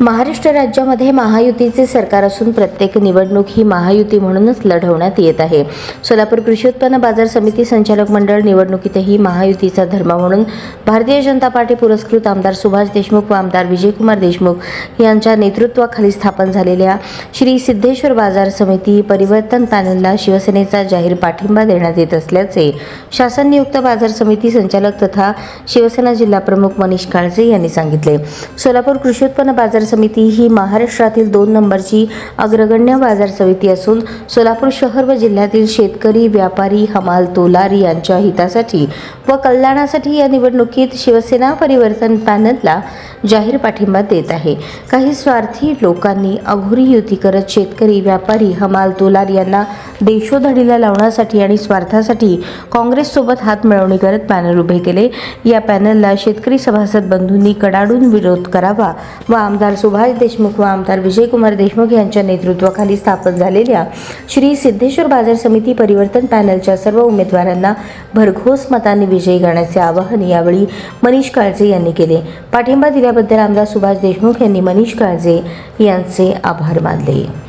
महाराष्ट्र राज्यामध्ये महायुतीचे सरकार असून प्रत्येक निवडणूक ही महायुती म्हणूनच लढवण्यात येत आहे. सोलापूर कृषी उत्पन्न बाजार समिती संचालक मंडळ निवडणुकीतही महायुतीचा धर्म म्हणून भारतीय जनता पार्टी पुरस्कृत आमदार सुभाष देशमुख व आमदार विजयकुमार देशमुख यांच्या नेतृत्वाखाली स्थापन झालेल्या श्री सिद्धेश्वर बाजार समिती परिवर्तन पॅनलला शिवसेनेचा जाहीर पाठिंबा देण्यात येत असल्याचे शासन नियुक्त बाजार समिती संचालक तथा शिवसेना जिल्हा प्रमुख मनीष काळजे यांनी सांगितले. सोलापूर कृषी उत्पन्न बाजार समिती ही महाराष्ट्रातील दोन नंबरची अग्रगण्य बाजार समिती असून सोलापूर शहर व जिल्ह्यातील शेतकरी व्यापारी हमाल तोलार यांच्या हितासाठी व कल्याणासाठी या निवडणुकीत शिवसेना परिवर्तन पॅनलला जाहीर पाठिंबा देत आहे. काही स्वार्थी लोकांनी अघोरी युती करत शेतकरी व्यापारी हमाल तोलार यांना देशोधडीला लावण्यासाठी आणि स्वार्थासाठी काँग्रेससोबत हात मिळवणी करत पॅनल उभे केले. या पॅनलला शेतकरी सभासद बंधूंनी कडाडून विरोध करावा व आमदार सुभाष देशमुख व आमदार विजयकुमार देशमुख यांच्या नेतृत्वाखाली स्थापन झालेल्या श्री सिद्धेश्वर बाजार समिती परिवर्तन पॅनलच्या सर्व उमेदवारांना भरघोस मतांनी विजयी करण्याचे आवाहन यावेळी मनीष काळजे यांनी केले. पाठिंबा दिल्याबद्दल आमदार सुभाष देशमुख यांनी मनीष काळजे यांचे आभार मानले.